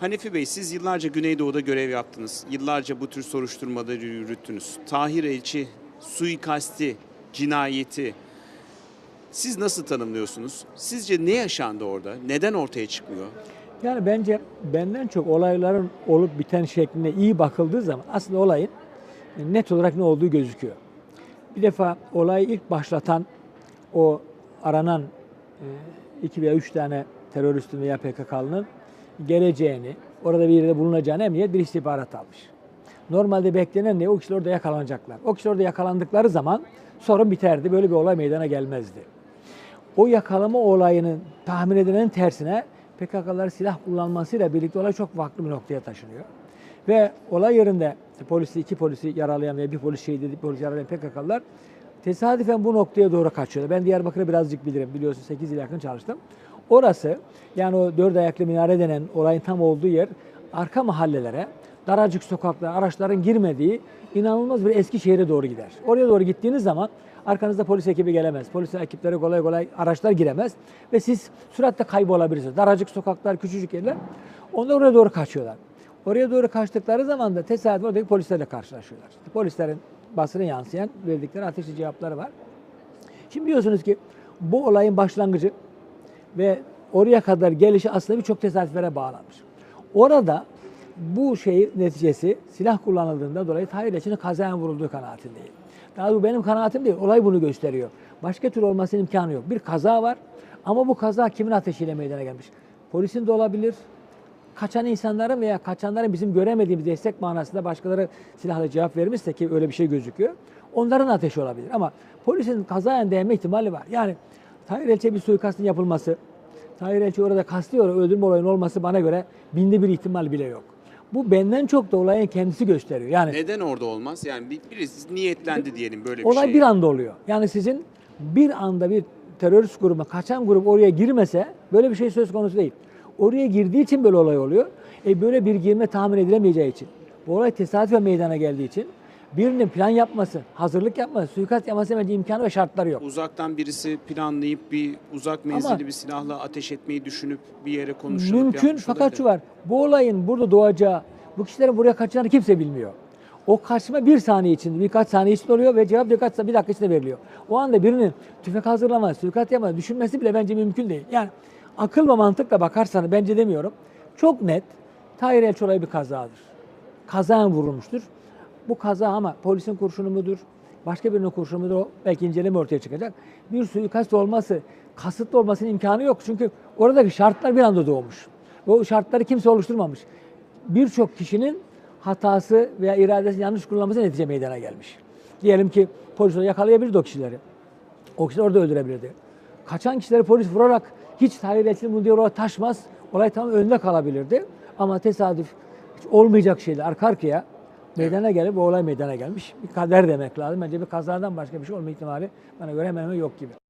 Hanefi Bey siz yıllarca Güneydoğu'da görev yaptınız. Yıllarca bu tür soruşturmaları yürüttünüz. Tahir Elçi suikasti, cinayeti siz nasıl tanımlıyorsunuz? Sizce ne yaşandı orada? Neden ortaya çıkmıyor? Yani bence benden çok olayların olup biten şekline iyi bakıldığı zaman aslında olayın net olarak ne olduğu gözüküyor. Bir defa olayı ilk başlatan o aranan 2 veya 3 tane teröristin veya PKK'lının geleceğini, orada bir yerde bulunacağını emniyet bir istihbarat almış. Normalde beklenen ne? O kişiler orada yakalanacaklar. O kişiler orada yakalandıkları zaman sorun biterdi. Böyle bir olay meydana gelmezdi. O yakalama olayının tahmin edilenin tersine PKK'lar silah kullanmasıyla birlikte olay çok farklı bir noktaya taşınıyor. Ve olay yerinde polisi, iki polisi yaralayan veya bir polis şehit edip polis yaralayan PKK'lar tesadüfen bu noktaya doğru kaçıyorlar. Ben Diyarbakır'ı birazcık bilirim. Biliyorsun 8 yıl yakın çalıştım. Orası yani o dört ayaklı minare denen olayın tam olduğu yer arka mahallelere, daracık sokaklara, araçların girmediği inanılmaz bir eski şehre doğru gider. Oraya doğru gittiğiniz zaman arkanızda polis ekibi gelemez. Polis ekipleri kolay kolay araçlar giremez ve siz süratle kaybolabilirsiniz. Daracık sokaklar, küçücük yerler. Onlar oraya doğru kaçıyorlar. Oraya doğru kaçtıkları zaman da tesadüf oradaki polislerle karşılaşıyorlar. Polislerin basına yansıyan verdikleri ateşli cevapları var. Şimdi biliyorsunuz ki bu olayın başlangıcı ve oraya kadar gelişi aslında birçok tesadüflere bağlanmış. Orada bu şey neticesi silah kullanıldığından dolayı Tahir Elçi'nin kazayan vurulduğu kanaatindeyim. Daha doğrusu benim kanaatim değil, olay bunu gösteriyor. Başka türlü olmasının imkanı yok. Bir kaza var ama bu kaza kimin ateşiyle meydana gelmiş? Polisin de olabilir, kaçan insanların veya kaçanların bizim göremediğimiz destek manasında başkaları silahla cevap vermişse ki öyle bir şey gözüküyor. Onların ateşi olabilir ama polisin kazayan değme ihtimali var. Yani Tahir Elçi'ye bir suikastın yapılması, Tahir Elçi orada olarak öldürme olayının olması bana göre binde bir ihtimal bile yok. Bu benden çok da olayın kendisi gösteriyor. Yani Neden orada olmaz? Yani bir, birisi niyetlendi diyelim böyle bir olay şey. bir anda oluyor. Yani sizin bir anda bir terörist grubu, kaçan grup oraya girmese böyle bir şey söz konusu değil. Oraya girdiği için böyle olay oluyor. E böyle bir girme tahmin edilemeyeceği için. Bu olay tesadüfen meydana geldiği için birinin plan yapması, hazırlık yapması, suikast yapması bence imkanı ve şartları yok. Uzaktan birisi planlayıp bir uzak menzilli Ama- bir silahla ateş etmeyi düşünüp bir yere konuşulup Mümkün fakat şu var. Bu olayın burada doğacağı, bu kişilerin buraya kaçacağını kimse bilmiyor. O kaçma bir saniye için, birkaç saniye için oluyor ve cevap birkaç bir dakika içinde veriliyor. O anda birinin tüfek hazırlaması, suikast yapması, düşünmesi bile bence mümkün değil. Yani akıl ve mantıkla bakarsanız bence demiyorum. Çok net Tahir Elçi olayı bir kazadır. Kazaen vurulmuştur. Bu kaza ama polisin kurşunu mudur? Başka birinin kurşunu mudur? O belki inceleme ortaya çıkacak. Bir suikast olması, kasıtlı olmasının imkanı yok. Çünkü oradaki şartlar bir anda doğmuş. O şartları kimse oluşturmamış. Birçok kişinin hatası veya iradesi yanlış kullanması netice meydana gelmiş. Diyelim ki polis yakalayabilirdi o kişileri. O kişiler orada öldürebilirdi. Kaçan kişileri polis vurarak hiç Tahir Elçi'nin bunu diye oraya taşmaz. Olay tam önünde kalabilirdi. Ama tesadüf hiç olmayacak şeyler arka arkaya meydana gelip bu olay meydana gelmiş. Bir kader demek lazım. Bence bir kazadan başka bir şey olma ihtimali bana göre hemen hemen yok gibi.